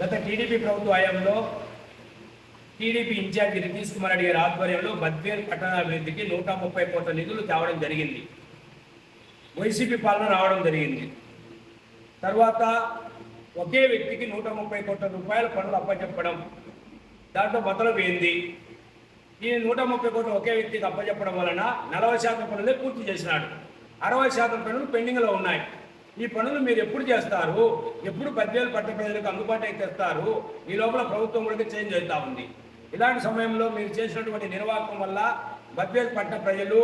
గత టీడీపీ ప్రభుత్వ హయాంలో టీడీపీ ఇన్ఛార్జి నితీష్ కుమార్ రెడ్డి గారి ఆధ్వర్యంలో బద్వేల్ పట్టణాభివృద్ధికి నూట ముప్పై కోట్ల నిధులు తేవడం జరిగింది. వైసీపీ పాలన రావడం జరిగింది. తర్వాత ఒకే వ్యక్తికి నూట ముప్పై కోట్ల రూపాయల పనులు అప్పచెప్పడం దాంట్లో మొదలు పోయింది ఈ నూట ముప్పై కోట్లు ఒకే వ్యక్తికి అప్పచెప్పడం వలన నలభై శాతం పనులే పూర్తి చేసినాడు. అరవై శాతం పనులు పెండింగ్లో ఉన్నాయి. ఈ పనులు మీరు ఎప్పుడు చేస్తారు? ఎప్పుడు పద్దెనిమిది పట్ట ప్రజలకు అందుబాటు తెస్తారు ఈ లోపల ప్రభుత్వం కూడా చేంజ్ అవుతా ఉంది. ఇలాంటి సమయంలో మీరు చేసినటువంటి నిర్వాహకం వల్ల బద్వేలు పట్ట ప్రజలు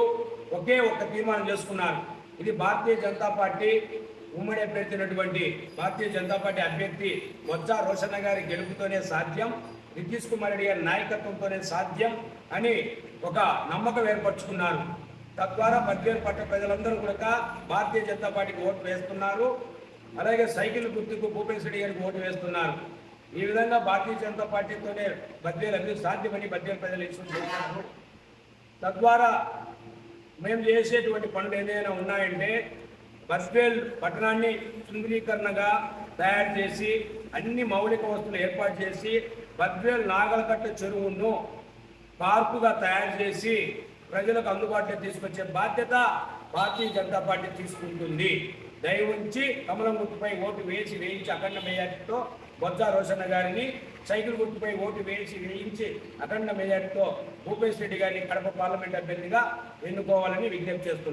ఒకే ఒక్క తీర్మానం చేసుకున్నారు. ఇది భారతీయ జనతా పార్టీ ఉమ్మడి అభ్యర్థి అయినటువంటి భారతీయ జనతా పార్టీ అభ్యర్థి బొత్స రోషన్న గారి గెలుపుతోనే సాధ్యం నితీష్ కుమార్ రెడ్డి గారి నాయకత్వంతోనే సాధ్యం అని ఒక నమ్మకం ఏర్పరచుకున్నారు. తద్వారా బద్వేలు పట్ట ప్రజలందరూ కూడా భారతీయ జనతా పార్టీకి ఓటు వేస్తున్నారు. అలాగే సైకిల్ గుర్తుకు భూపేశ్ రెడ్డి గారికి ఓటు వేస్తున్నారు. ఈ విధంగా భారతీయ జనతా పార్టీతోనే బద్వేలు అన్ని సాధ్యమని బద్వేలు ప్రజలు ఇస్తున్నారు తద్వారా మేము చేసేటువంటి పనులు ఏదైనా ఉన్నాయంటే బస్వేల్ పట్టణాన్ని సుందరీకరణగా తయారు చేసి అన్ని మౌలిక వస్తువులు ఏర్పాటు చేసి బద్వేల్ నాగలకట్ట చెరువును పార్కుగా తయారు చేసి ప్రజలకు అందుబాటులో తీసుకొచ్చే బాధ్యత భారతీయ జనతా పార్టీ తీసుకుంటుంది. దయ ఉంచి కమలం గుర్తుపై ఓటు వేసి వేయించి అఖండ మెజార్టీతో బొత్స రోషన్న గారిని సైకిల్ గుర్తుపై ఓటు వేసి వేయించి అఖండ మెజార్టీతో భూపేశ్ రెడ్డి గారిని కడప పార్లమెంట్ అభ్యర్థిగా ఎన్నుకోవాలని విజ్ఞప్తి చేస్తున్నారు